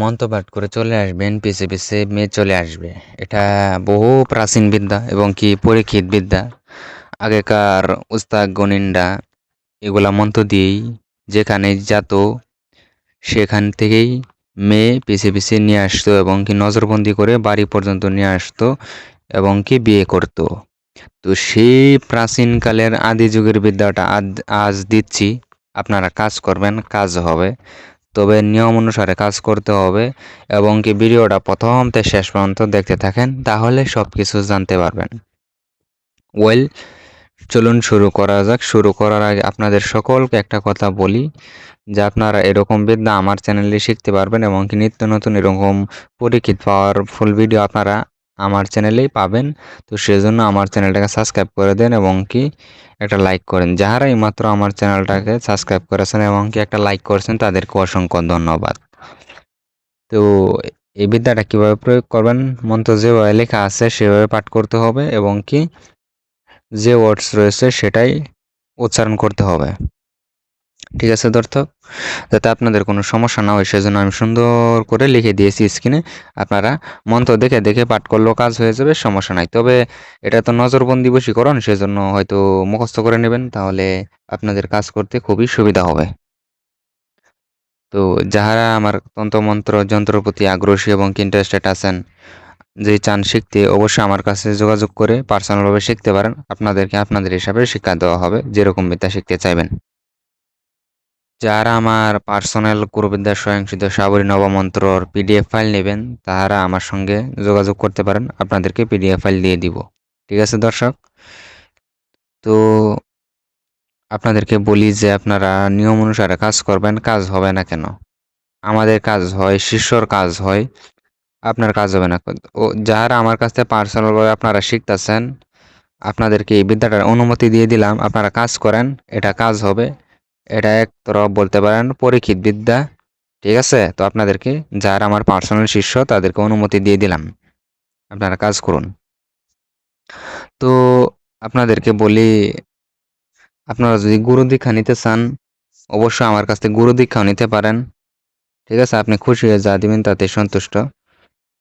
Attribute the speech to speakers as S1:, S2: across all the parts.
S1: মন্ত্রপাঠ করে চলে আসবেন পিছে পিছে মেয়ে চলে আসবে। এটা বহু প্রাচীন বিদ্যা এবং কি পরীক্ষিত বিদ্যা। আগেকার উস্তাক গনিন্ডা এগুলা মন্ত্র দিয়েই যেখানে যেত, সেখান থেকেই মেয়ে পিছে পিছে নিয়ে আসতো এবং কি নজরবন্দি করে বাড়ি পর্যন্ত নিয়ে আসতো এবং কি বিয়ে করত। তো সেই প্রাচীনকালের আদি যুগের বিদ্যাটা আজ দিচ্ছি। আপনারা কাজ করবেন, কাজ হবে। তবে নিয়ম অনুসারে কাজ করতে হবে এবং কি ভিডিওটা প্রথম থেকে শেষ পর্যন্ত দেখতে থাকেন, তাহলে সব কিছু জানতে পারবেন। ওয়েল চলুন শুরু করা যাক। শুরু করার আগে আপনাদের সকলকে একটা কথা বলি, যে আপনারা এরকম বিদ্যা আমার চ্যানেলে শিখতে পারবেন এবং কি নিত্য নতুন এরকম পরীক্ষিত পাওয়ারফুল ভিডিও আপনারা আমার চ্যানেলেই পাবেন। তো সেজন্য আমার চ্যানেলটাকে সাবস্ক্রাইব করে দেন এবং কি একটা লাইক করেন। যাহারাই এইমাত্র আমার চ্যানেলটাকে সাবস্ক্রাইব করেছেন এবং কি একটা লাইক করেছেন, তাদেরকে অসংখ্য ধন্যবাদ। তো এই বিদ্যাটা কীভাবে প্রয়োগ করবেন? মন্ত্র যেভাবে লেখা আছে সেভাবে পাঠ করতে হবে এবং কি যে ওয়ার্ডস রয়েছে সেটাই উচ্চারণ করতে হবে। ঠিক আছে দর্শক যাতে আপনাদের কোনো সমস্যা না হয়, সেজন্য আমি সুন্দর করে লিখে দিয়েছি স্ক্রিনে আপনারা মন্ত্র দেখে দেখে পাঠ করলেও কাজ হয়ে যাবে, সমস্যা নাই। তবে এটা তো নজরবন্দি বশীকরণ, সেজন্য হয়তো মুখস্থ করে নেবেন, তাহলে আপনাদের কাজ করতে খুবই সুবিধা হবে। তো যাহারা আমার তন্ত্রমন্ত্র যন্ত্রের প্রতি আগ্রহী এবং ইন্টারেস্টেড আছেন, যে চান শিখতে, অবশ্যই আমার কাছে যোগাযোগ করে পার্সোনালভাবে শিখতে পারেন। আপনাদেরকে আপনাদের হিসাবে শিক্ষা দেওয়া হবে, যেরকম বিদ্যা শিখতে চাইবেন। যারা আমার পার্সোনাল গুরুবিদ্যা স্বয়ংসিদ্ধ সাবরী নবমন্ত্রর পিডিএফ ফাইল নেবেন, তারা আমার সঙ্গে যোগাযোগ করতে পারেন। আপনাদেরকে পিডিএফ ফাইল দিয়ে দিব। ঠিক আছে, দর্শক? তো আপনাদেরকে বলি যে, আপনারা নিয়ম অনুসারে কাজ করবেন, কাজ হবে না কেন? আমাদের কাজ হয়, শিষ্যর কাজ হয়, আপনার কাজ হবে না ও, যারা আমার কাছ থেকে পার্সোনালভাবে আপনারা শিখতেছেন, আপনাদেরকে এই বিদ্যাটার অনুমতি দিয়ে দিলাম, আপনারা কাজ করেন, এটা কাজ হবে। এটা এক তরফ বলতে পারেন পরীক্ষিত বিদ্যা ঠিক আছে? তো আপনাদেরকে যারা আমার পার্সোনাল শিষ্য তাদেরকে অনুমতি দিয়ে দিলাম। আপনারা কাজ করুন। তো আপনাদেরকে বলি, আপনারা যদি গুরু দীক্ষা নিতে চান, অবশ্যই আমার কাছ থেকে গুরু দীক্ষাও নিতে পারেন। ঠিক আছে? আপনি খুশি হয়ে যা দিবেন তাতে সন্তুষ্ট।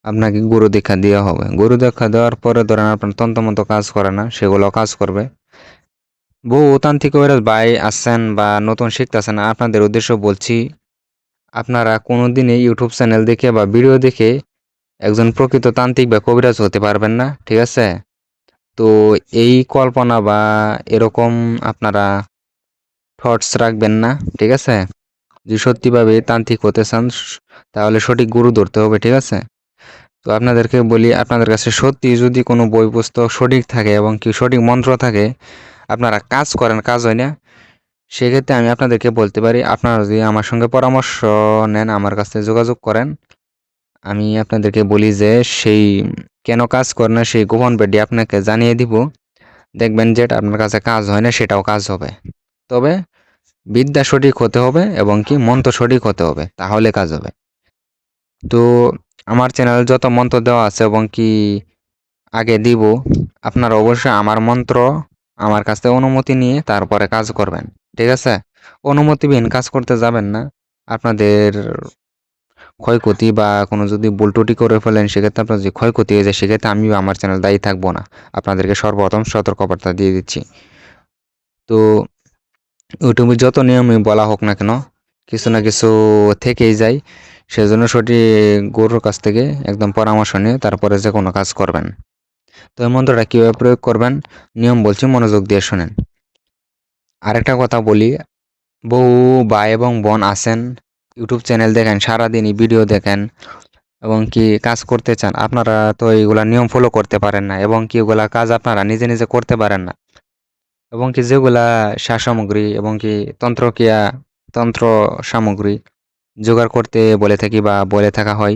S1: আপনাকে গুরু দীক্ষা দেওয়া হবে। গুরু দীক্ষা দেওয়ার পরে ধরেন আপনার তন্ত্রমতো কাজ করে না, সেগুলো কাজ করবে। বহু তান্ত্রিক ভাই আসছেন বা নতুন শিখতেছেন, আপনাদের উদ্দেশ্য বলছি, আপনারা কোনো দিনে ইউটিউব চ্যানেল দেখে বা ভিডিও দেখে একজন প্রকৃত তান্ত্রিক বা কবিরাজ হতে পারবেন না, ঠিক আছে? তো এই কল্পনা বা এরকম আপনারা থটস রাখবেন না, ঠিক আছে? যদি সত্যিভাবে তান্ত্রিক হতে চান, তাহলে সঠিক গুরু ধরতে হবে, ঠিক আছে? তো আপনাদেরকে বলি, আপনাদের কাছে সত্যি যদি কোনো বই পুস্তক সঠিক থাকে এবং কি সঠিক মন্ত্র থাকে আপনারা কাজ করেন, কাজ হয় না। সেক্ষেত্রে আমি আপনাদেরকে বলতে পারি, আপনারা যদি আমার সঙ্গে পরামর্শ নেন, আমার কাছে যোগাযোগ করেন, আমি আপনাদেরকে বলি যে সেই কেন কাজ করে না, সেই গোপন বেডি আপনাকে জানিয়ে দিব। দেখবেন যেটা আপনার কাছে কাজ হয় না, সেটাও কাজ হবে। তবে বিদ্যা সঠিক হতে হবে এবং কি মন্ত্র সঠিক হতে হবে, তাহলে কাজ হবে। তো আমার চ্যানেলে যত মন্ত্র দেওয়া আছে এবং কি আগে দিব, আপনারা অবশ্যই আমার মন্ত্র আমার কাছ থেকে অনুমতি নিয়ে তারপরে কাজ করবেন, ঠিক আছে? অনুমতিবিহীন কাজ করতে যাবেন না। আপনাদের ক্ষয়ক্ষতি বা কোনো যদি বুলটুটি করে ফেলেন, সেক্ষেত্রে আপনার যদি ক্ষয়ক্ষতি হয়ে যায় সেক্ষেত্রে আমি আমার চ্যানেল দায়ী থাকব না। আপনাদেরকে সর্বপ্রথম সতর্কবার্তা দিয়ে দিচ্ছি। তো ইউটিউবে যত নিয়মই বলা হোক না কেন, কিছু না কিছু থেকেই যায়। সেজন্য সঠিক গরুর কাছ থেকে একদম পরামর্শ নিয়ে তারপরে যে কোনো কাজ করবেন। তো এই মন্ত্রটা কীভাবে প্রয়োগ করবেন? নিয়ম বলছি, মনোযোগ দিয়ে শোনেন। আরেকটা কথা বলি বহু ভাই এবং বোন আছেন, ইউটিউব চ্যানেল দেখেন, সারাদিনই ভিডিও দেখেন, এবং কি কাজ করতে চান, আপনারা তো এইগুলা নিয়ম ফলো করতে পারেন না, এবং কি ওগুলা কাজ আপনারা নিজে নিজে করতে পারেন না। এবং কি যেগুলা সার সামগ্রী এবং কি তন্ত্রক্রিয়া, তন্ত্র সামগ্রী জোগাড় করতে বলে থাকি বা বলে থাকা হয়,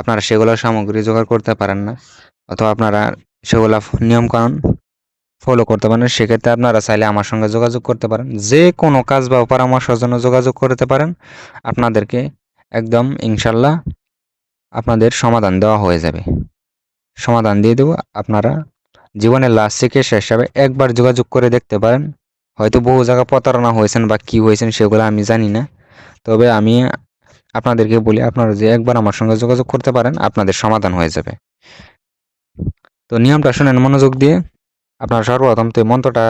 S1: আপনারা সেগুলো সামগ্রী জোগাড় করতে পারেন না। অথবা আপনারা সেগুলো নিয়মকানুন ফলো করতে পারেন। সেক্ষেত্রে আপনারা চাইলে আমার সঙ্গে যোগাযোগ করতে পারেন। যে কোনো কাজ বা পরামর্শের জন্য যোগাযোগ করতে পারেন। আপনাদেরকে একদম ইনশাল্লাহ আপনাদের সমাধান দেওয়া হয়ে যাবে। সমাধান দিয়ে দেবো। আপনারা জীবনের লাস্ট চিকিৎসা হিসাবে একবার যোগাযোগ করে দেখতে পারেন। হয়তো বহু জায়গা প্রতারণা হয়েছেন বা কী হয়েছেন সেগুলো আমি জানি না। তবে আমি আপনাদেরকে বলি, আপনারা যে একবার আমার সঙ্গে যোগাযোগ করতে পারেন, আপনাদের সমাধান হয়ে যাবে। তো নিয়মটা শুনেন, মনোযোগ দিয়ে। আপনার সর্বপ্রথম তো মন্ত্রটা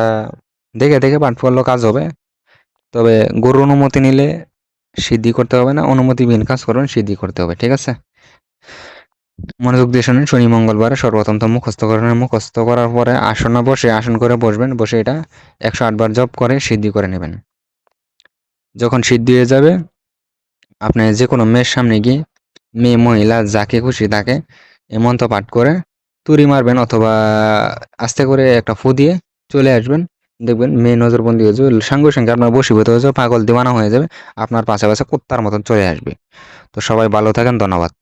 S1: দেখে দেখে পাঠ করলেও কাজ হবে। তবে গরুর অনুমতি নিলে সিদ্ধি করতে হবে না, অনুমতিবিহীন কাজ করবেন, সিদ্ধি করতে হবে, ঠিক আছে? মনোযোগ দিয়ে শুনেন, শনি মঙ্গলবারে সর্বপ্রথম তো মুখস্থ করেন মুখস্থ করার পরে আসনে বসে, আসন করে বসবেন, বসে এটা একশো আটবার জপ করে, সিদ্ধি করে নেবেন। যখন সিদ্ধি হয়ে যাবে, আপনি যে কোনো মেয়ের সামনে গিয়ে, মেয়ে, মহিলা, যাকে খুশি তাকে এই মন্ত্র পাঠ করে তুড়ি মারবেন অথবা আস্তে করে একটা ফু দিয়ে চলে আসবেন। দেখবেন মেয়ে নজরবন্দি হয়ে যাবে। সঙ্গে সঙ্গে আপনার বসিভূত হয়ে যাবে, পাগল দিওয়ানা হয়ে যাবে, আপনার পাশে পাশে কুত্তার মতন চলে আসবে। তো সবাই ভালো থাকেন, ধন্যবাদ।